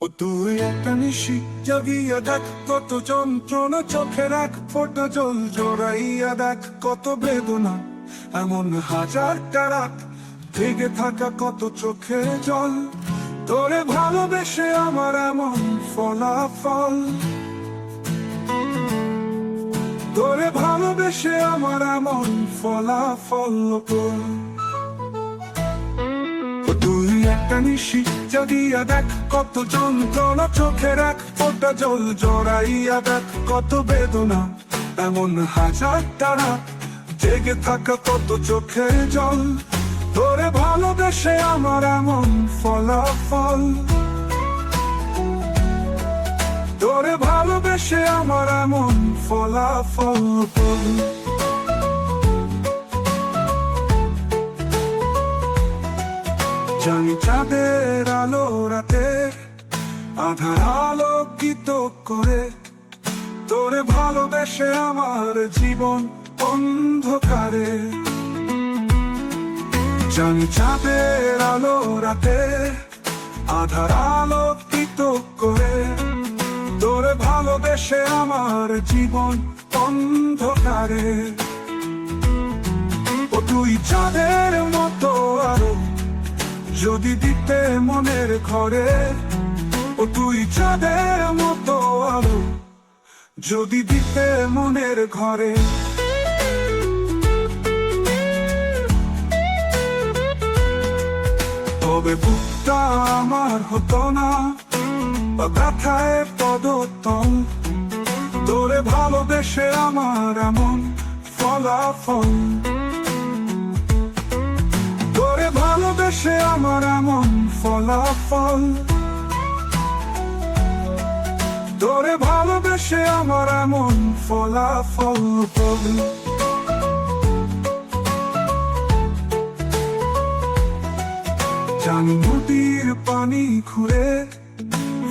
ও তুই একটা নিশি জাগিয়া দেখ, কত যন্ত্রণা চোখে রাখ, ফোটা জল জড়াইয়া দেখ, কত বেদনা এমন হাজারটা রাত থেকে থাকা কত চোখে জল, তোরে ভালোবেসে আমার এমন ফলাফল। তোরে ভালোবেসে আমার এমন ফলাফল তোর একটা নিশি জাগিয়া দেখ কত যন্ত্রণা চোখে রাখ ফোটা জল জড়াইয়া দেখ কত বেদনা, এমন হাজার তারা, জেগে থাকা কত চোখে জল। তোরে ভালোবেসে আমার এমন ফলাফল। তোরে ভালোবেসে আমার এমন ফলাফল। জানি চাঁদের আলো রাতে, আধার আলোকিত করে। তোরে ভালোবেসে আমার জীবন অন্ধকারে। জানি চাঁদের আলো রাতে, আধার আলোকিত করে। তোরে ভালোবেসে আমার জীবন অন্ধকারে। ও তুই চাঁদের যদি দিতে মনের ঘরে, ও তুই চাঁদের মতো আলো। যদি দিতে মনের ঘরে। তবে বুকটা আমার হতো না, বা পদতল তোরে ভালোবেসে আমার এমন ফলাফল। আমার এমন ফলাফল। তোরে ভালোবেসে আমার এমন ফলাফল জানি নদীর পানি ঘুরে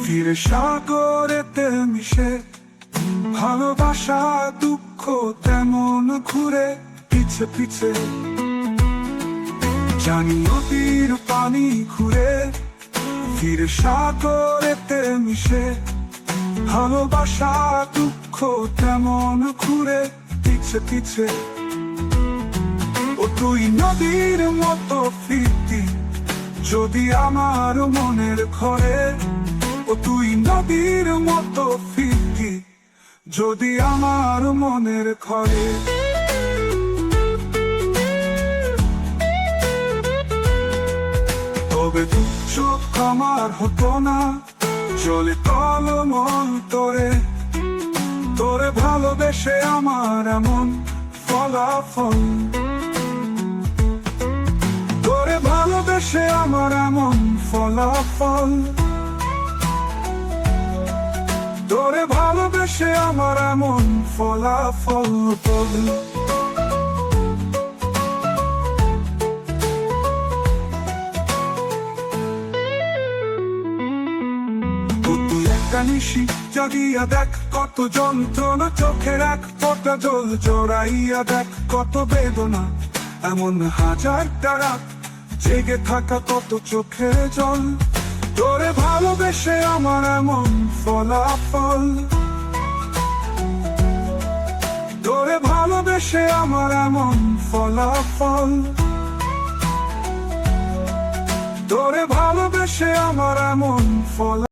ফিরে সাগরেতে মিশে। ভালোবাসা, দুঃখ তেমন ঘুরে, পিছে পিছে। জানি নদীর পানি ঘুরে ফিরে সাগরেতে মিশে। ভালোবাসা, দুঃখ তেমন ঘুরে পিছে পিছে। ও তুই নদীর মতো ফিরতি, যদি আমার মনের ঘরে। ও তুই নদীর মতো ফিরতি, যদি আমার মনের ঘরে। আমার হতো না। চলে তলমল তোরে। তোরে ভালোবেসে আমার এমন ফলাফল। তোরে ভালোবেসে আমার এমন ফলাফল। তোরে ভালোবেসে আমার এমন ফলাফল ও নিশি জাগিয়া দেখ কত যন্ত্রণা, চোখে রাখ ফোটা জল, জড়াইয়া দেখ কত বেদনা, এমন হাজার তারা জেগে থাকা কত চোখে জল। তোরে ভালোবেসে আমার এমন ফলাফল। তোরে ভালোবেসে আমার এমন ফলাফল। তোরে ভালোবেসে আমার এমন ফলা